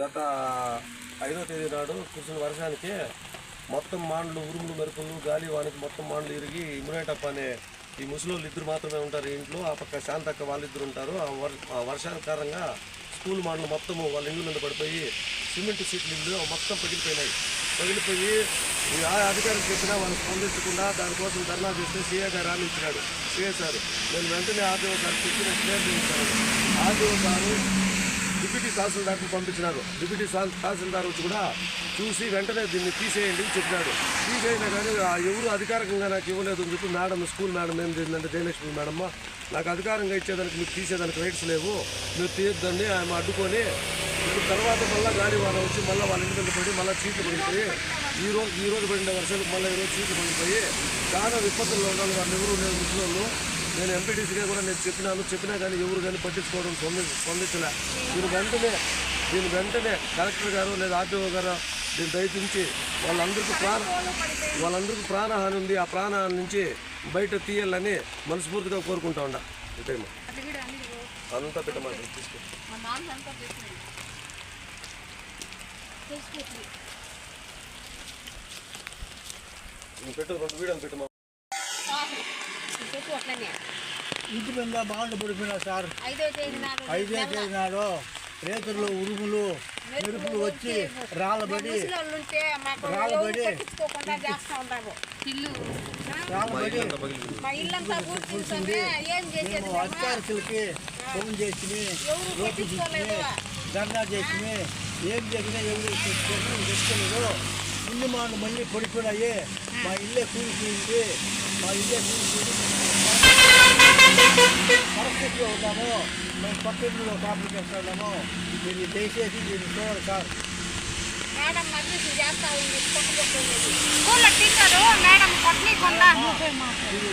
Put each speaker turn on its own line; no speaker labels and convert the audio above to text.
గత ఐదో తేదీ నాడు కురిసిన వర్షానికి మొత్తం మాండ్లు ఉరుములు మెరుపులు గాలి వానికి మొత్తం మాండ్లు ఇరిగి ఇమ్యునేటప్ అనే ఈ ముసలోళ్ళు ఇద్దరు మాత్రమే ఉంటారు ఇంట్లో. ఆ పక్క శాంతక్క వాళ్ళిద్దరు ఉంటారు. ఆ ఆ వర్షాల కారణంగా స్కూల్ మాండ్లు మొత్తము వాళ్ళ ఇల్లు మీద పడిపోయి సిమెంట్ సీట్లు ఇల్లు మొత్తం పగిలిపోయినాయి. పగిలిపోయి ఆ అధికారులు చెప్పినా వాళ్ళు స్పందించకుండా దానికోసం ధర్నా చేస్తే సీఏ గారు హామీ సీఏ సార్ నేను వెంటనే ఆర్డీఓ గారు చెప్పిన క్లియర్ చేయించాను. ఆర్డీఓ గారు డిప్యూటీ తహసీల్దార్కి పంపించినారు. డిప్యూటీ తహసీల్దార్ వచ్చి కూడా చూసి వెంటనే దీన్ని తీసేయండి అని చెప్పినాడు. తీసేయినా కానీ ఎవరు అధికారికంగా నాకు ఇవ్వలేదు అని చెప్పి మేడం స్కూల్ మేడం ఏం చేసిందంటే జయలక్ష్మి మేడమ్మ నాకు అధికారంగా ఇచ్చేదానికి మీకు తీసేదానికి రైట్స్ లేవు. మీరు తీయొద్దండి ఆమె అడ్డుకొని ఇప్పుడు తర్వాత మళ్ళీ గాలి వాళ్ళ వచ్చి మళ్ళీ వాళ్ళ ఇంటి మీద పడి మళ్ళీ చీట్లు పడిపోయి ఈ రోజు ఈ రోజు పడిన వర్షాలకు మళ్ళీ ఈరోజు చీట్లు పడిపోయి చాలా విపత్తుల్లో ఉండాలి వాళ్ళు ఎవరు లేదు వాళ్ళు నేను ఎంపీటీసీగా కూడా నేను చెప్పినాను. చెప్పినా కానీ ఎవరు కానీ పట్టించుకోవడం స్పంది స్పందించలే. దీని వెంటనే దీని వెంటనే కలెక్టర్ గారు లేదా ఆర్టీఓ గారు దీన్ని దయచించి వాళ్ళందరికీ ప్రాణ వాళ్ళందరికీ ప్రాణహాని ఉంది. ఆ ప్రాణహాని నుంచి బయట తీయాలని మనస్ఫూర్తిగా కోరుకుంటా ఉండ పెట్టమాట తీసుకో. నువ్వు పెట్టు రెండు వీడియోలు పెట్టమా
చెప్పు అట్లనే
ఇంటి మీద బాండ్లు పడిపోయినా సార్.
ఐదో తేదీ నాడు
ఐదే తేదీ నాడు రేతుల్లో ఉరుములు మెరుపులు వచ్చి రాళ్ళబడి రాళ్ళబడి? అధికారులకి ఫోన్ చేసి ధర్నా చేసి ఏం చేసినా ఎవరు తెచ్చుకోలేదు. ఇల్లు మా మళ్ళీ పడిపోయినాయి మా ఇల్లే కూలిపోయింది మా ఇల్లే కూలిపోయింది. పరిస్థితిలో ఉన్నాము మేము పక్క ఇంట్లో కాపులు చేస్తున్నాము మీరు దయచేసి దీన్ని చూడాలి సార్
మేడం మధ్య చేస్తా ఉంది. పట్టుకోలేదు స్కూల్లో టీచరు మేడం కొట్టనీకుండా
ఇది